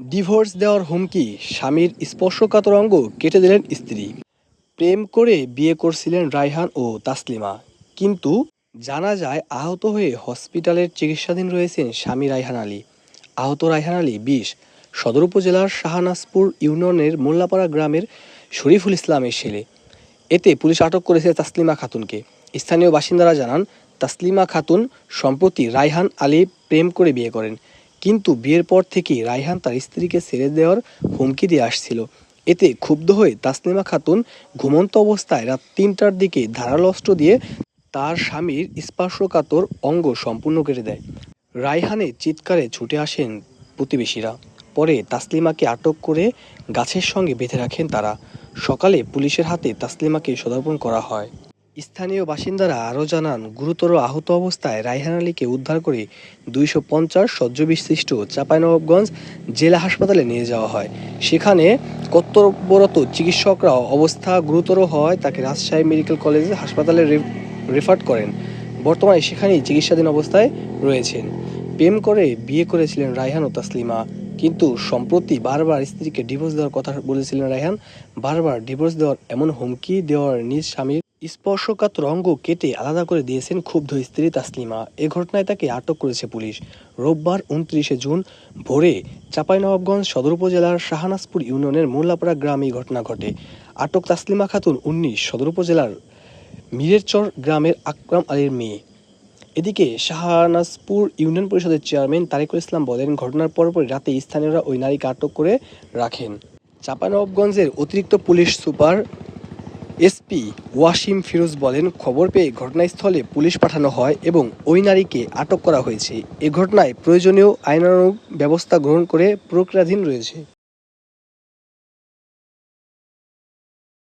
Divorce দেওয়ার হুমকি, স্বামীর স্পর্শকাতর অঙ্গ কেটে দিলেন স্ত্রী। প্রেম করে বিয়ে করছিলেন রায়হান ও তাসলিমা। কিন্তু জানা যায় আহত হয়ে হসপিটালের চিকিৎসাধীন রয়েছেন স্বামী রায়হান আলী। আহত রায়হান আলী বিষ সদর উপজেলার শাহনাজপুর ইউনিয়নের মোল্লাপাড়া গ্রামের শরীফুল ইসলামের ছেলে। এতে পুলিশ আটক করেছে তাসলিমা খাতুনকে। স্থানীয় বাসিন্দারা জানান, তাসলিমা খাতুন সম্প্রতি রায়হান আলী প্রেম করে বিয়ে করেন। কিন্তু বিয়ের পর থেকেই রায়হান তার স্ত্রীকে ছেড়ে দেওয়ার হুমকি দিয়ে আসছিল। এতে ক্ষুব্ধ হয়ে তাসলিমা খাতুন ঘুমন্ত অবস্থায় রাত তিনটার দিকে ধারালো অস্ত্র দিয়ে তার স্বামীর স্পর্শকাতর অঙ্গ সম্পূর্ণ কেটে দেয়। রায়হানের চিৎকারে ছুটে আসেন প্রতিবেশীরা। পরে তাসলিমাকে আটক করে গাছের সঙ্গে বেঁধে রাখেন তারা। সকালে পুলিশের হাতে তাসলিমাকে সদর্পণ করা হয়। স্থানীয় বাসিন্দারা আরও জানান, গুরুতর আহত অবস্থায় রায়হান আলীকে উদ্ধার করে দুইশো পঞ্চাশ সহ্য বিশিষ্ট চাঁপাইনবাবগঞ্জ জেলা হাসপাতালে নিয়ে যাওয়া হয়। সেখানে কর্তব্যরত চিকিৎসকরা অবস্থা গুরুতর হওয়ায় তাকে রাজশাহী মেডিকেল কলেজ হাসপাতালে রেফার করেন। বর্তমানে সেখানেই চিকিৎসাধীন অবস্থায় রয়েছেন। প্রেম করে বিয়ে করেছিলেন রায়হান ও তাসলিমা। কিন্তু সম্প্রতি বারবার স্ত্রীকে ডিভোর্স দেওয়ার কথা বলেছিলেন রায়হান। বারবার ডিভোর্স দেওয়ার এমন হুমকি দেওয়ার নিজ স্বামীর স্পর্শকাতর অঙ্গ কেটে আলাদা করে দিয়েছেন ক্ষুব্ধ স্ত্রী তাসলিমা। এ ঘটনায় তাকে আটক করেছে পুলিশ। রোববার উনত্রিশে জুন ভোরে চাঁপাইনবাবগঞ্জ সদর উপজেলার শাহনাজপুর ইউনিয়নের মোল্লাপাড়া গ্রামে ঘটনা ঘটে। আটক তাসলিমা খাতুন উনিশ, সদর উপজেলার মিরেরচর গ্রামের আকরাম আলীর মেয়ে। এদিকে শাহনাজপুর ইউনিয়ন পরিষদের চেয়ারম্যান তারেকুল ইসলাম বলেন, ঘটনার পরপরই রাতে স্থানীয়রা ওই নারীকে আটক করে রাখেন। চাঁপানবাবগঞ্জের অতিরিক্ত police super SP Wasim Firoz বলেন, খবর পেয়ে ঘটনাস্থলে পুলিশ পাঠানো হয় এবং ওই নারীকে আটক করা হয়েছে। এ ঘটনায় প্রয়োজনীয় আইনানুগ ব্যবস্থা গ্রহণ করে প্রক্রিয়াধীন রয়েছে।